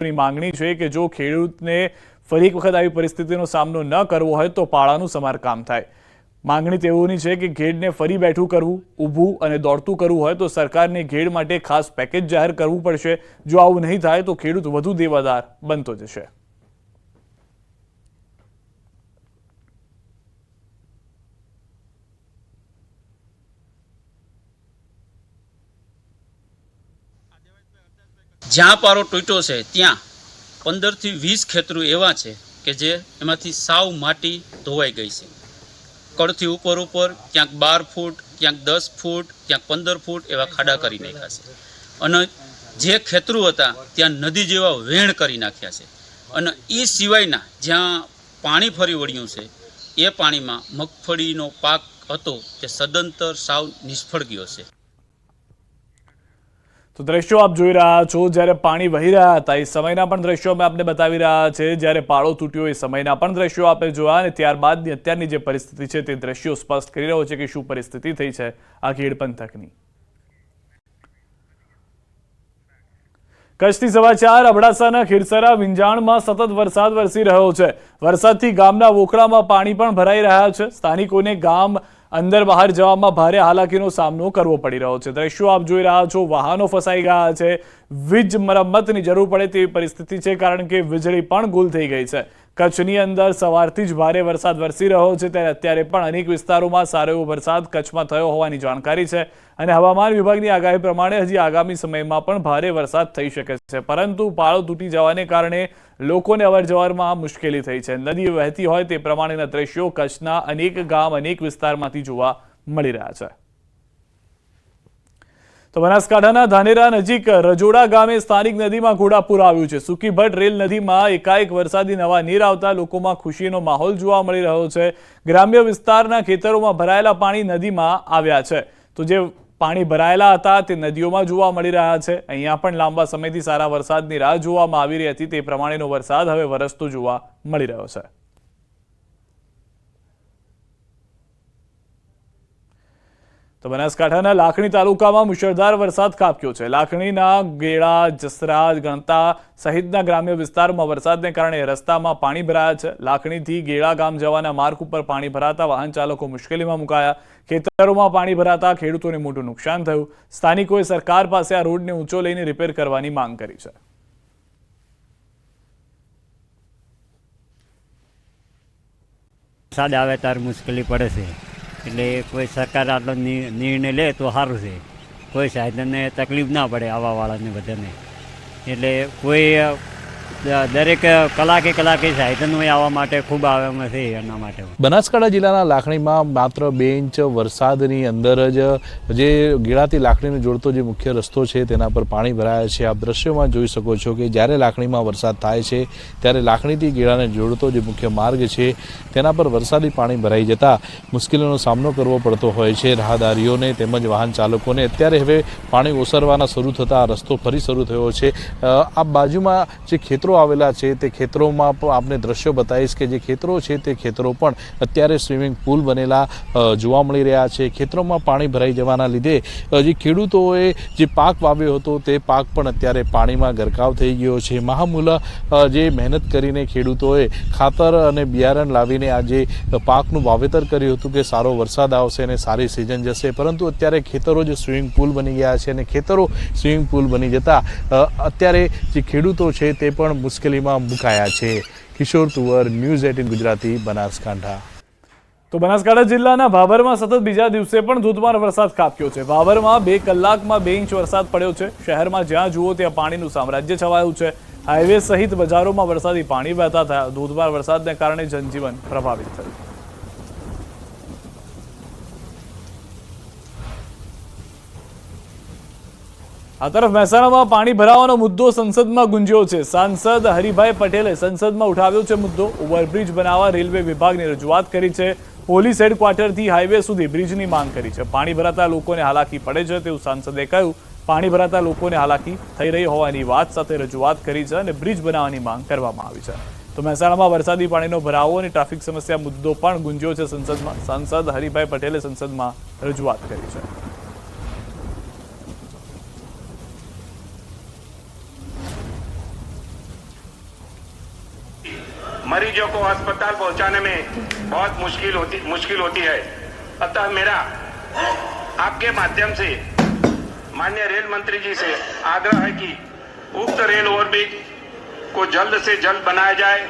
ની માંગણી છે કે જો ખેડૂતને ફરી એક વખત આવી પરિસ્થિતિનો સામનો ન કરવો હોય તો પાળાનું સમારકામ થાય. માંગણી તેઓની છે કે ઘેડને ફરી બેઠું કરવું, ઊભું અને દોડતું કરવું હોય તો સરકારને ઘેડ માટે ખાસ પેકેજ જાહેર કરવું પડશે. જો આવું નહીં થાય તો ખેડૂત વધુ દેવાદાર બનતો જશે. જ્યાં પારો તૂટ્યો છે, ત્યાં પંદરથી વીસ ખેતરું એવા છે કે જે એમાંથી સાવ માટી ધોવાઈ ગઈ છે. કડથી ઉપર ઉપર ક્યાંક બાર ફૂટ, ક્યાંક દસ ફૂટ, ક્યાંક પંદર ફૂટ એવા ખાડા કરી નાખ્યા છે. અને જે ખેતરું હતા, ત્યાં નદી જેવા વેણ કરી નાખ્યા છે. અને એ સિવાયના જ્યાં પાણી ફરી વળ્યું છે, એ પાણીમાં મગફળીનો પાક હતો તે સદંતર સાવ નિષ્ફળ ગયો છે. તો દ્રશ્યો આપ જોઈ રહ્યા છો, જ્યારે પાણી વહી રહ્યા હતા, એ સમયના પણ દ્રશ્યો અમે આપને બતાવી રહ્યા છે. જ્યારે પાળો તૂટ્યો, એ સમયના પણ દ્રશ્યો આપણે જોયા અને ત્યારબાદની અત્યારની જે પરિસ્થિતિ છે, તે દ્રશ્યો સ્પષ્ટ કરી રહ્યો છે કે શું પરિસ્થિતિ થઈ છે આ ખેડ પંથકની. કચ્છથી સમાચાર અબડાસાના ખીરસરા વિંજાણમાં સતત વરસાદ વરસી રહ્યો છે. વરસાદથી ગામના વોકળામાં પાણી પણ ભરાઈ રહ્યા છે. સ્થાનિકોને ગામ અંદર બહાર જવામાં ભારે હાલાકીનો સામનો કરવો પડી રહ્યો છે. દ્રશ્યો આપ જોઈ રહ્યા છો, વાહનો ફસાઈ ગયા છે. વીજ મરમ્મતની જરૂર પડે તેવી પરિસ્થિતિ છે કારણ કે વીજળી પણ ગુલ થઈ ગઈ છે. કચ્છની અંદર સવારથી જ ભારે વરસાદ વરસી રહ્યો છે, ત્યારે અત્યારે પણ અનેક વિસ્તારોમાં સારો એવો વરસાદ કચ્છમાં થયો હોવાની જાણકારી છે અને હવામાન વિભાગની આગાહી પ્રમાણે હજી આગામી સમયમાં પણ ભારે વરસાદ થઈ શકે છે, પરંતુ પાળો તૂટી જવાને કારણે લોકોને અવરજવરમાં મુશ્કેલી થઈ છે. નદી વહેતી હોય તે પ્રમાણેના દ્રશ્યો કચ્છના અનેક ગામ, અનેક વિસ્તારમાંથી જોવા મળી રહ્યા છે. તો બનાસકાંઠાના ધાનેરા નજીક રજોડા ગામે સ્થાનિક નદીમાં ઘોડાપૂર આવ્યું છે. સુકીભટ રેલ નદીમાં એકાએક વરસાદી નવા નીર આવતા લોકોમાં ખુશીનો માહોલ જોવા મળી રહ્યો છે. ગ્રામ્ય વિસ્તારના ખેતરોમાં ભરાયેલા પાણી નદીમાં આવ્યા છે. તો જે પાણી ભરાયેલા હતા તે નદીઓમાં જોવા મળી રહ્યા છે. અહીંયા પણ લાંબા સમયથી સારા વરસાદની રાહ જોવામાં આવી રહી હતી. તે પ્રમાણેનો વરસાદ હવે વરસતો જોવા મળી રહ્યો છે. તો બનાસકાંઠાના લાખણી તાલુકામાં મુશળધાર વરસાદ ખાબક્યો છે. લાખણીના ગેળા જસરા ગણતા સહિતના ગ્રામ્ય વિસ્તારમાં વરસાદને કારણે રસ્તામાં પાણી ભરાયા છે. લાખણીથી ગેળા ગામ જવાના માર્ગ ઉપર પાણી ભરાતા વાહન ચાલકો મુશ્કેલીમાં મુકાયા. ખેતરોમાં પાણી ભરાતા ખેડૂતોને મોટું નુકસાન થયું. સ્થાનિકોએ સરકાર પાસે આ રોડને ઊંચો લઈને રિપેર કરવાની માંગ કરી છે. વરસાદ આવે ત્યારે મુશ્કેલી પડે છે. એટલે કોઈ સરકાર આટલો નિર્ણય લે તો સારું છે. કોઈ સાધનને તકલીફ ના પડે આવાવાળાને બધાને. એટલે કોઈ દરેક કલાકે કલાકે સાધન આવવા માટે ખૂબ આવે છે, એના માટે. બનાસકાંઠા જિલ્લાના લાખણીમાં માત્ર બે ઇંચ વરસાદની અંદર જ જે ગીળાથી લાખણીને જોડતો જે મુખ્ય રસ્તો છે, તેના પર પાણી ભરાયા છે. આપ દ્રશ્યોમાં જોઈ શકો છો કે જ્યારે લાખણીમાં વરસાદ થાય છે, ત્યારે લાખણીથી ગીળાને જોડતો જે મુખ્ય માર્ગ છે, તેના પર વરસાદી પાણી ભરાઈ જતા મુશ્કેલીનો સામનો કરવો પડતો હોય છે. રાહદારીઓને તેમજ વાહન ચાલકોને અત્યારે હવે પાણી ઓસરવાના શરૂ થતાં રસ્તો ફરી શરૂ થયો છે. આ બાજુમાં જે ખેતરો આવેલા છે, તે ખેતરોમાં પણ આપને દ્રશ્યો બતાવીશ કે જે ખેતરો છે, તે ખેતરો પણ અત્યારે સ્વિમિંગ પુલ બનેલા જોવા મળી રહ્યા છે. ખેતરોમાં પાણી ભરાઈ જવાના લીધે જે ખેડૂતોએ જે પાક વાવ્યો હતો, તે પાક પણ અત્યારે પાણીમાં ગરકાવ થઈ ગયો છે. મહામૂલ જે મહેનત કરીને ખેડૂતોએ ખાતર અને બિયારણ લાવીને આ જે પાકનું વાવેતર કર્યું હતું કે સારો વરસાદ આવશે અને સારી સિઝન જશે. પરંતુ અત્યારે ખેતરો જે સ્વિમિંગ પુલ બની ગયા છે અને ખેતરો સ્વિમિંગ પુલ બની જતા અત્યારે જે ખેડૂતો છે, તે પણ મુશ્કેલીમાં મુકાયા છે. Kishore Tuvar, news eighteen Gujarati, Banaskantha. તો બનાસકાંઠા જિલ્લાના ભાભરમાં સતત બીજા દિવસે પણ ધોધમાર વરસાદ ખાબક્યો છે. ભાભરમાં બે કલાકમાં બે ઇંચ વરસાદ પડ્યો છે. શહેરમાં જ્યાં જુઓ ત્યાં પાણીનું સામ્રાજ્ય છવાયું છે. હાઈવે સહિત બજારોમાં વરસાદી પાણી વહેતા થયા. ધોધમાર વરસાદને કારણે જનજીવન પ્રભાવિત થયું. આ તરફ મહેસાણામાં પાણી ભરાવાનો મુદ્દો સંસદમાં ગુંજ્યો છે. સાંસદ હરિભાઈ પટેલે સંસદમાં ઉઠાવ્યો છે મુદ્દો. ઓવરબ્રિજ બનાવવા રેલવે વિભાગની રજૂઆત કરી છે. પોલીસ હેડક્વાર્ટરથી હાઈવે સુધી બ્રિજની માંગ કરી છે. પાણી ભરાતા લોકોને હાલાકી પડે છે તેવું સાંસદે કહ્યું. પાણી ભરાતા લોકોને હાલાકી થઈ રહી હોવાની વાત સાથે રજૂઆત કરી છે અને બ્રિજ બનાવવાની માંગ કરવામાં આવી છે. તો મહેસાણામાં વરસાદી પાણીનો ભરાવો અને ટ્રાફિક સમસ્યા મુદ્દો પણ ગુંજ્યો છે સંસદમાં. સાંસદ હરિભાઈ પટેલે સંસદમાં રજૂઆત કરી છે. मरीजों को अस्पताल पहुँचाने में बहुत मुश्किल होती मुश्किल होती है। अतः मेरा, आपके माध्यम से माननीय रेल मंत्री जी से आग्रह है कि उक्त रेल ओवरब्रिज को जल्द से जल्द बनाया जाए।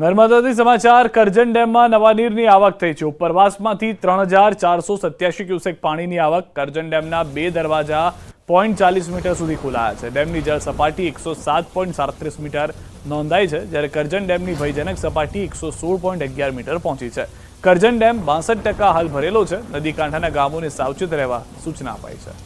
નર્મદાથી સમાચાર, કરજણ ડેમમાં નવા નીરની આવક થઈ છે. ઉપરવાસમાંથી ત્રણ હજાર ચારસો સત્યાસી ક્યુસેક પાણીની આવક. કરજણ ડેમના બે દરવાજા પોઈન્ટ ચાલીસ મીટર સુધી ખોલાયા છે. ડેમની જળ સપાટી એકસો સાત પોઈન્ટ સાડત્રીસ મીટર નોંધાઈ છે, જ્યારે કરજણ ડેમની ભયજનક સપાટી એકસો સોળ પોઈન્ટ અગિયાર મીટર પહોંચી છે. કરજણ ડેમ બાસઠ ટકા હાલ ભરેલો છે. નદી કાંઠાના ગામોને સાવચેત રહેવા સૂચના અપાઈ છે.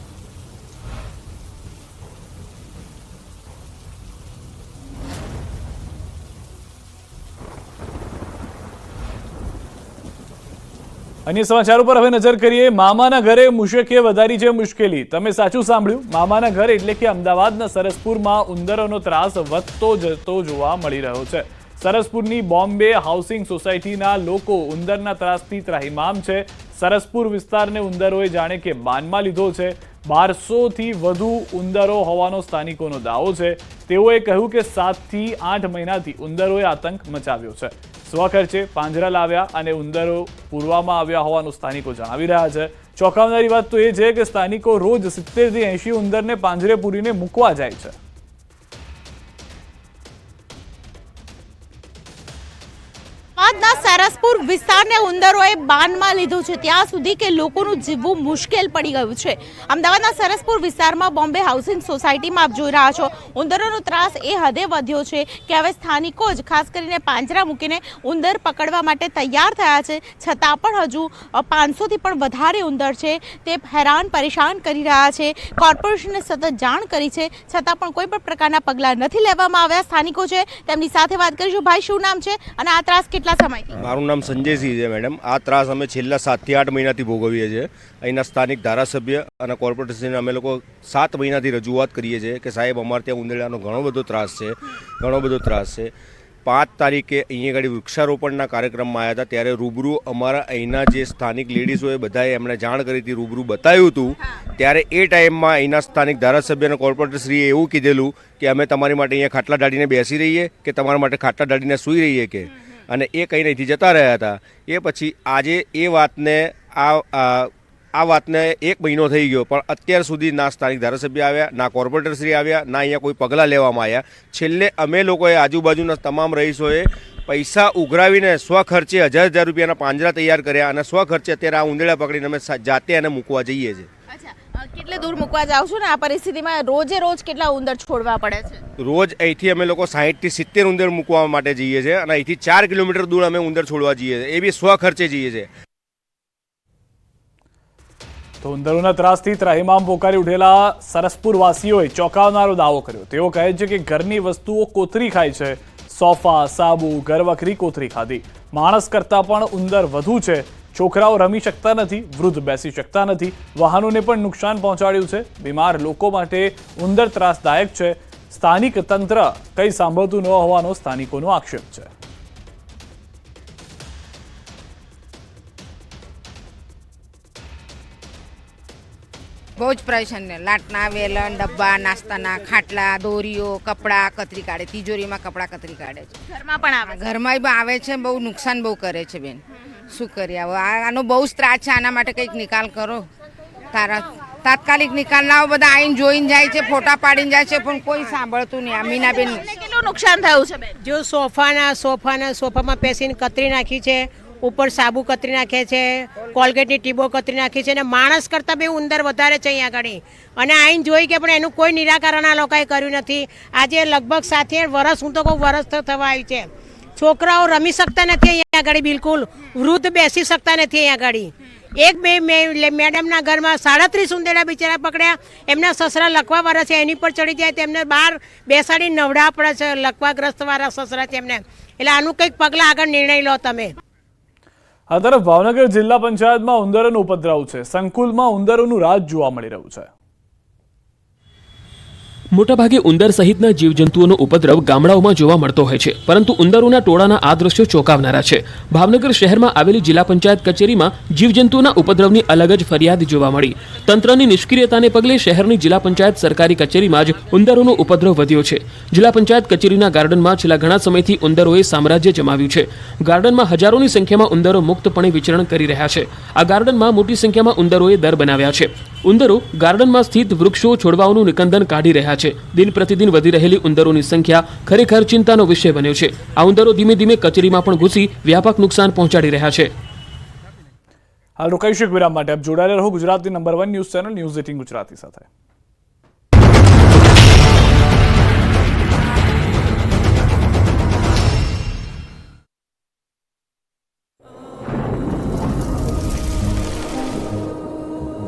અન્ય સમાચાર ઉપર હવે નજર કરીએ. મામાના ઘરે મુશ્કે વધારી છે મુશ્કેલી. તમે સાચું સાંભળ્યું? મામાના ઘર એટલે કે અમદાવાદના સરસપુરમાં ઉંદરોનો ત્રાસ વધતો જતો જોવા મળી રહ્યો છે. સરસપુરની બોમ્બે હાઉસિંગ સોસાયટીના લોકો ઉંદરના ત્રાસથી ત્રાહિમામ છે. સરસપુર વિસ્તારને ઉંદરોએ જાણે કે બાનમાં લીધો છે. બારસોથી વધુ ઉંદરો હોવાનો સ્થાનિકોનો દાવો છે. તેઓએ કહ્યું કે સાતથી આઠ મહિનાથી ઉંદરોએ આતંક મચાવ્યો છે. સ્વખર્ચે પાંજરા લાવ્યા અને ઉંદરો પૂરવામાં આવ્યા હોવાનું સ્થાનિકો જણાવી રહ્યા છે. ચોંકાવનારી વાત તો એ છે કે સ્થાનિકો રોજ સિત્તેરથી એંશી ઉંદરને પાંજરે પૂરીને મૂકવા જાય છે. સરસપુર વિસ્તારને ઉંદરોએ બાનમાં લીધું છે. ત્યાં સુધી કે લોકોનું જીવવું મુશ્કેલ પડી ગયું છે. અમદાવાદના સરસપુર વિસ્તારમાં બોમ્બે હાઉસિંગ સોસાયટીમાં આપ જોઈ રહ્યા છો. ઉંદરોનો ત્રાસ એ હદે વધ્યો છે કે હવે સ્થાનિકો જ, ખાસ કરીને પાંજરા મૂકીને ઉંદર પકડવા માટે તૈયાર થયા છે. છતાં પણ હજુ પાંચસોથી પણ વધારે ઉંદર છે. તે હેરાન, પરેશાન કરી રહ્યા છે. કોર્પોરેશને સતત જાણ કરી છે. છતાં પણ કોઈ પણ પ્રકારના પગલાં નથી લેવામાં આવ્યા. સ્થાનિકો છે, તેમની સાથે વાત કરીશું. ભાઈ, શું નામ છે? અને આ ત્રાસ કેટલા સમયથી? મારું નામ સંજયસિંહ છે મેડમ આ ત્રાસ અમે છેલ્લા સાતથી આઠ મહિનાથી ભોગવીએ છીએ. અહીંના સ્થાનિક ધારાસભ્ય અને કોર્પોરેટરશ્રીને અમે લોકો સાત મહિનાથી રજૂઆત કરીએ છીએ કે સાહેબ, અમારે ત્યાં ઉંદરડાનો ઘણો બધો ત્રાસ છે, ઘણો બધો ત્રાસ છે. પાંચ તારીખે અહીંયા આગળ વૃક્ષારોપણના કાર્યક્રમમાં આવ્યા હતા, ત્યારે રૂબરૂ અમારા અહીંના જે સ્થાનિક લેડીઝોએ બધાએ એમણે જાણ કરી હતી, રૂબરૂ બતાવ્યું હતું. ત્યારે એ ટાઈમમાં અહીંના સ્થાનિક ધારાસભ્ય અને કોર્પોરેટરશ્રીએ એવું કીધેલું કે અમે તમારી માટે અહીંયા ખાટલા ડાળીને બેસી રહીએ કે તમારા માટે ખાટલા ડાળીને સૂઈ રહીએ કે? અને એ કંઈ અહીંથી જતા રહ્યા હતા, એ પછી આજે એ વાતને આ, આ- વાતને એક મહિનો થઈ ગયો, પણ અત્યાર સુધી ના સ્થાનિક ધારાસભ્ય આવ્યા, ના કોર્પોરેટરશ્રી આવ્યા, ના અહીંયા કોઈ પગલાં લેવામાં આવ્યા. છેલ્લે અમે લોકોએ આજુબાજુના તમામ રહીશોએ પૈસા ઉઘરાવીને સ્વખર્ચે હજાર હજાર રૂપિયાના પાંજરા તૈયાર કર્યા અને સ્વખર્ચે અત્યારે આ ઉંદેડા પકડીને અમે જાતે એને મૂકવા જઈએ છીએ. કેટલે દૂર મૂકવા જાવ છો ને? આ પરિસ્થિતિમાં રોજે રોજ કેટલા ઉંદર છોડવા પડે છે? રોજ અહીંથી અમે લોકો સાહીઠથી સિત્તેર ઉંદર મૂકવા માટે જઈએ છીએ અને અહીંથી ચાર કિલોમીટર દૂર અમે ઉંદર છોડવા જઈએ છીએ. એ બી સ્વખર્ચે જઈએ છીએ. તો ઉંદરોના ત્રાસથી ત્રાહિમામ પોકારી ઉઠેલા સરસપુર વાસીઓએ ચોંકાવનારો દાવો કર્યો. તેઓ કહે છે કે ઘરની વસ્તુઓ કોતરી ખાય છે. સોફા સાબુ ઘરવખરી કોતરી ખાધી. માણસ કરતાં પણ ઉંદર વધુ છે. છોકરાઓ રમી શકતા નથી વૃદ્ધ બેસી શકતા નથી વાહનોને પણ નુકસાન પહોંચાડ્યું છે. બીમાર લોકો માટે ઉંદર ત્રાસદાયક છે. સ્થાનિક તંત્ર કંઈ સાંભળતું ન હોવાનો સ્થાનિકોનો આક્ષેપ છે. બહુ જ પરેશાન ને લાટના વેલણ ડબ્બા નાસ્તાના ખાટલા દોરીઓ કપડાં કતરી કાઢે. તિજોરીમાં કપડાં કતરી કાઢે છે. ઘરમાં પણ આવે ઘરમાં આવે છે બહુ નુકસાન બહુ કરે છે બેન. શું કરીએ હવે? આ- આનો બહુ જ ત્રાસ છે. આના માટે કંઈક નિકાલ કરો. તારા તાત્કાલિક નિકાલ લાવો બધા આવીને જોઈને જાય છે ફોટા પાડીને જાય છે પણ કોઈ સાંભળતું નહીં. આ મીનાબેન કેટલું નુકસાન થયું છે બેન? જો સોફાના સોફાના સોફામાં પેસીને કતરી નાખી છે ઉપર સાબુ કતરી નાખે છે કોલગેટની ટીબો કતરી નાખી છે અને માણસ કરતાં બી ઉંદર વધારે છે અહીંયા આગળ. અને આઈને જોઈ કે પણ એનું કોઈ નિરાકરણ આ લોકોએ કર્યું નથી. આજે લગભગ સાથે વર્ષ હું તો કહું વર્ષ તો થવા આવી છે. છોકરાઓ રમી શકતા નથી અહીંયા આગળ, બિલકુલ. વૃદ્ધ બેસી શકતા નથી અહીંયા આગળ. એક બે મેડમના ઘરમાં સાડત્રીસ ઉંદેડા બિચારા પકડ્યા. એમના સસરા લખવા વાળા છે, એની પર ચડી જાય, તેમને બહાર બેસાડી નવડા પડે છે લખવાગ્રસ્ત વાળા સસરા છે એમને. એટલે આનું કંઈક પગલાં આગળ નિર્ણય લો તમે. આ તરફ ભાવનગર જિલ્લા પંચાયતમાં ઉંદરોનો ઉપદ્રવ છે. સંકુલમાં ઉંદરોનું રાજ જોવા મળી રહ્યું છે. મોટાભાગે ઉંદર સહિતના જીવજંતુઓનો ઉપદ્રવ ગામડાઓમાં જોવા મળતો હોય છે. પરંતુ ઉંદરોના ટોળાના આ દ્રશ્યો ચોંકાવનારા છે. ભાવનગર શહેરમાં આવેલી જિલ્લા પંચાયત કચેરીમાં જીવજંતુઓના ઉપદ્રવની અલગ જ ફરિયાદ જોવા મળી. તંત્રની નિષ્ક્રિયતાને પગલે શહેરની જિલ્લા પંચાયત સરકારી કચેરીમાં જ ઉંદરોનો ઉપદ્રવ વધ્યો છે. જિલ્લા પંચાયત કચેરીના ગાર્ડનમાં છેલ્લા ઘણા સમયથી ઉંદરોએ સામ્રાજ્ય જમાવ્યું છે. ગાર્ડનમાં હજારોની સંખ્યામાં ઉંદરો મુક્તપણે વિચરણ કરી રહ્યા છે. આ ગાર્ડનમાં મોટી સંખ્યામાં ઉંદરોએ દર બનાવ્યા છે. ઉંદરો ગાર્ડનમાં સ્થિત વૃક્ષો છોડવાઓનું નિકંદન કાઢી રહ્યા છે. દિન પ્રતિદિન વધી રહેલી ઉંદરોની સંખ્યા ખરેખર ચિંતાનો વિષય બન્યો છે. આ ઉંદરો ધીમે ધીમે કચેરીમાં પણ ઘૂસી વ્યાપક નુકસાન પહોંચાડી રહ્યા છે. હાલ રોકાઈશું એક વિરામ માટે. આપ જોડાયેલા રહો ગુજરાતની number one news channel news eighteen Gujarati સાથે.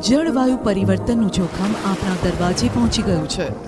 જળવાયુ પરિવર્તનનું જોખમ આપણા દરવાજે પહોંચી ગયું છે.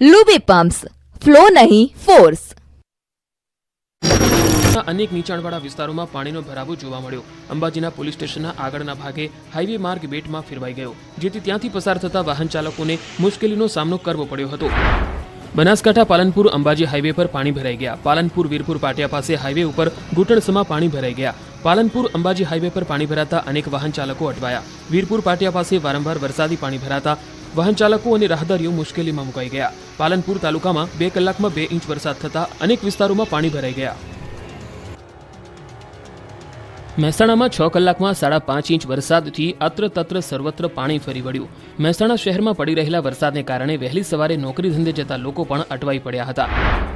લુબી પમ્પ્સ ફ્લો નહીં ફોર્સ અનેક નીચાણવાળા વિસ્તારોમાં પાણીનો ભરાવો જોવા મળ્યો. અંબાજીના પોલીસ સ્ટેશનના આગળના ભાગે હાઈવે માર્ગ બેટમાં ફેરવાઈ ગયો, જેથી ત્યાંથી પસાર થતા વાહન ચાલકોને મુશ્કેલીનો સામનો કરવો પડ્યો હતો. બનાસકાંઠા પાલનપુર અંબાજી હાઈવે પર પાણી ભરાઈ ગયા. પાલનપુર વીરપુર પાટિયા પાસે હાઈવે ઉપર ઘૂંટણસમાં પાણી ભરાઈ ગયા. પાલનપુર અંબાજી હાઈવે પર પાણી ભરાતા અનેક વાહન ચાલકો અટવાયા. વીરપુર પાટિયા પાસે વારંવાર વરસાદી પાણી ભરાતા વાહન ચાલકો અને રાહદારીઓ મુશ્કેલીમાં મુકાઈ ગયા. પાલનપુર તાલુકામાં બે કલાકમાં બે ઇંચ વરસાદ થતા અનેક વિસ્તારોમાં પાણી ભરાઈ ગયા. મહેસાણામાં છ કલાકમાં સાડા પાંચ ઇંચ વરસાદથી અત્ર તત્ર સર્વત્ર પાણી ફરી વળ્યું. મહેસાણા શહેરમાં પડી રહેલા વરસાદને કારણે વહેલી સવારે નોકરી ધંધે જતા લોકો પણ અટવાઈ પડ્યા હતા.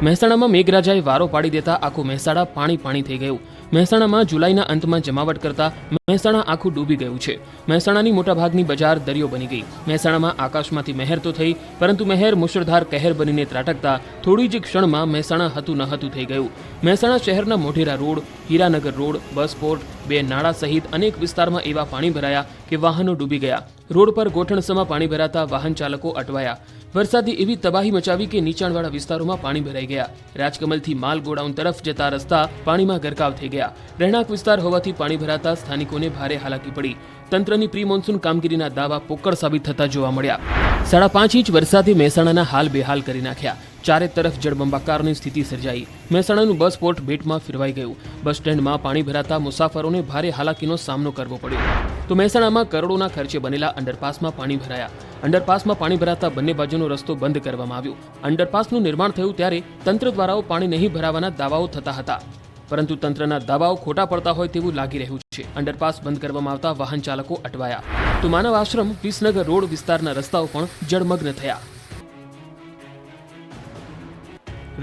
મહેસાણામાં મેઘરાજાએ વારો પાડી દેતા આખું મહેસાણા પાણી પાણી થઈ ગયું. મહેસાણામાં જુલાઈના અંતમાં જમાવટ કરતા મહેસાણા આખું ડૂબી ગયું છે. મહેસાણાની મોટાભાગની બજાર દરિયો બની ગઈ. મહેસાણામાં આકાશમાંથી મહેર તો થઈ, પરંતુ મહેર મુશળધાર કહેર બનીને ત્રાટકતા થોડી જ ક્ષણમાં મહેસાણા હતું ન હતું થઈ ગયું. મહેસાણા શહેરના Modhera road, Hiranagar road, bus port, બે નાળા સહિત અનેક વિસ્તારમાં એવા પાણી ભરાયા કે વાહનો ડૂબી ગયા. રોડ પર ગોઠણસમાં પાણી ભરાતા વાહન ચાલકો અટવાયા. વરસાદે એવી તબાહી મચાવી કે નીચાણવાળા વિસ્તારોમાં પાણી ભરાઈ ગયા. રાજકમલથી માલ ગોડાઉન તરફ જતા રસ્તા પાણીમાં ગરકાવ થઈ ગયા. રહેણાંક વિસ્તાર હોવાથી પાણી ભરાતા સ્થાનિકોને ભારે હાલાકી પડી. તંત્રની પ્રી મોન્સૂન કામગીરીના દાવા પોકળ સાબિત થતા જોવા મળ્યા. સાડા પાંચ ઇંચ વરસાદે મહેસાણાના હાલ બેહાલ કરી નાખ્યા. ચારે તરફ જળબંબાકારની સ્થિતિ સર્જાઈ. મહેસાણાનું બસ પોર્ટ બેટમાં ફેરવાઈ ગયું. બસ સ્ટેન્ડમાં પાણી ભરાતા મુસાફરોને ભારે હાલાકીનો સામનો કરવો પડ્યો. તો મહેસાણામાં કરોડોના ખર્ચે બનેલા અંડરપાસમાં પાણી ભરાયા. અંડરપાસમાં પાણી ભરાતા બંને બાજુનો રસ્તો બંધ કરવામાં આવ્યો. અંડરપાસનું નિર્માણ થયું ત્યારે તંત્ર દ્વારાઓ પાણી નહીં ભરાવાના દાવાઓ થતા હતા. પરંતુ તંત્રના દાવાઓ ખોટા પડતા હોય તેવું લાગી રહ્યું છે. અંડરપાસ બંધ કરવામાં આવતા વાહન ચાલકો અટવાયા. તો માનવ આશ્રમ વિસનગર રોડ વિસ્તારના રસ્તાઓ પણ જળમગ્ન થયા.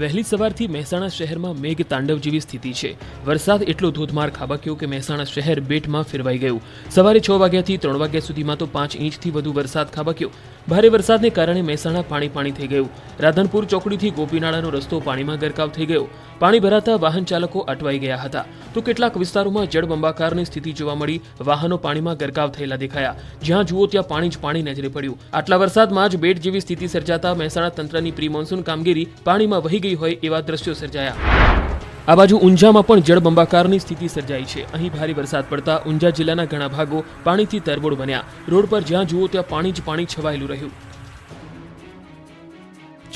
વહેલી સવારથી મહેસાણા શહેરમાં મેઘ તાંડવ જેવી સ્થિતિ છે. વરસાદ એટલો ધોધમાર ખાબક્યો કે મહેસાણા શહેર બેટમાં ફેરવાઈ ગયું. સવારે છ વાગ્યાથી ત્રણ વાગ્યા સુધીમાં તો પાંચ ઇંચથી વધુ વરસાદ ખાબક્યો. ભારે વરસાદને કારણે મહેસાણા પાણી પાણી થઈ ગયું. રાધનપુર ચોકડીથી ગોપીનાળાનો રસ્તો પાણીમાં ગરકાવ થઈ ગયો. પાણી ભરાતા વાહન ચાલકો અટવાઈ ગયા હતા. તો કેટલાક વિસ્તારોમાં જળબંબાકારની સ્થિતિ જોવા મળી. વાહનો પાણીમાં ગરકાવ થયેલા દેખાયા. જ્યાં જુઓ ત્યાં પાણી જ પાણી નજરે પડ્યું. આટલા વરસાદમાં જ બેટ જેવી સ્થિતિ સર્જાતા મહેસાણા તંત્રની પ્રી મોન્સૂન કામગીરી પાણીમાં વહી ગઈ હોય એવા દ્રશ્યો સર્જાયા. આ બાજુ ઊંઝામાં પણ જળબંબાકારની સ્થિતિ સર્જાઈ છે. અહીં ભારે વરસાદ પડતા ઊંઝા જિલ્લાના ઘણા ભાગો પાણીથી તરબોળ બન્યા. રોડ પર જ્યાં જુઓ ત્યાં પાણી જ પાણી છવાયેલું રહ્યું.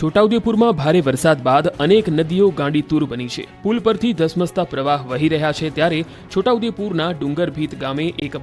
છોટાઉદેપુરમાં ભારે વરસાદ બાદ અનેક નદીઓ ગાંડીતુર બની છે. પુલ પરથી ધસમસતા પ્રવાહ વહી રહ્યા છે ત્યારે છોટાઉદેપુરના ડુંગરભીત ગામે એક